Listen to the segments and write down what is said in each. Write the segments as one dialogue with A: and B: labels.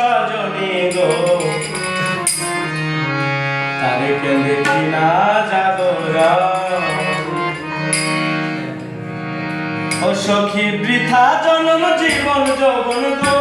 A: সজনে গো। তারে কেন্দ্রে কিনা জাগর ও সখী বৃথা জনম জীবন যৌবন গো।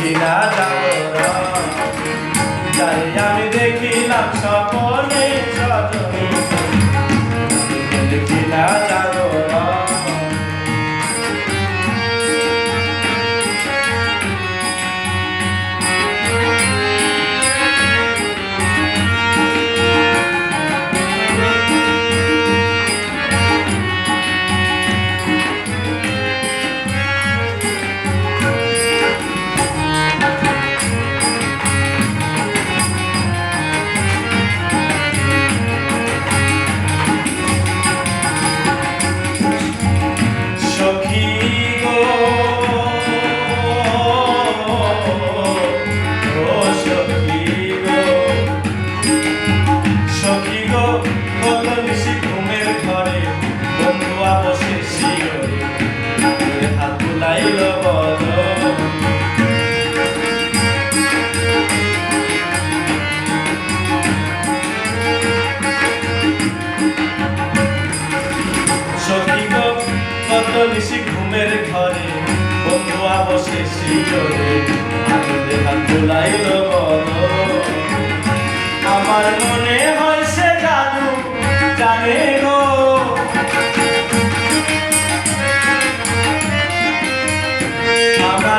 A: Shri Radha নিশি ঘুমের ঘরে বন্ধু আবশেষে আনন্দে হাত তোলাইল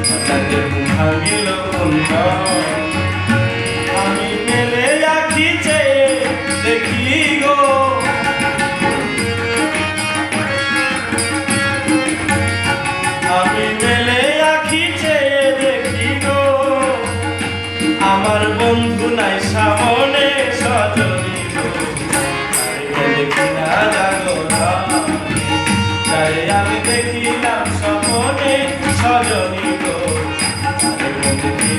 A: Hasta que un cambio lo contaba জনিত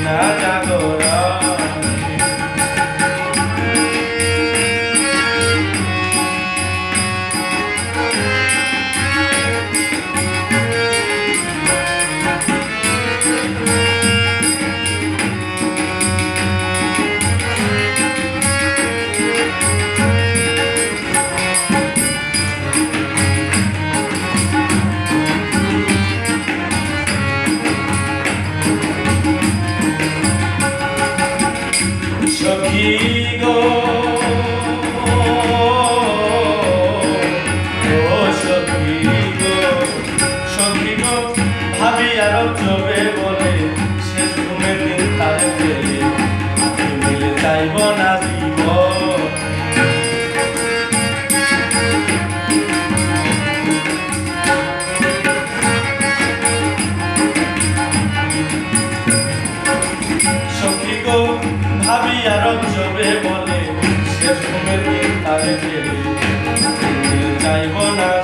A: না জানি কারণ জবে বলে। সে ঘুমের দিন তারে চাইব না।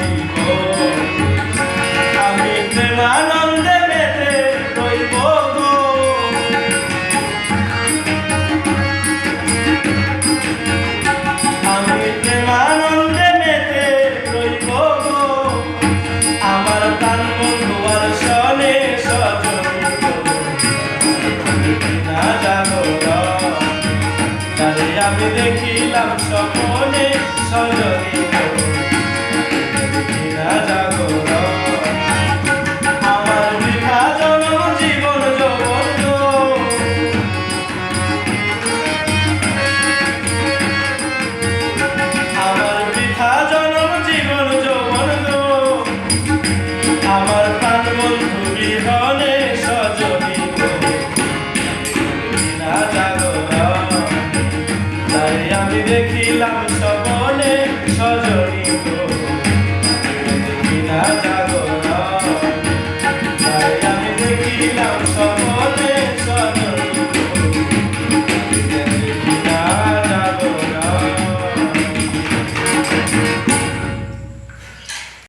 A: nada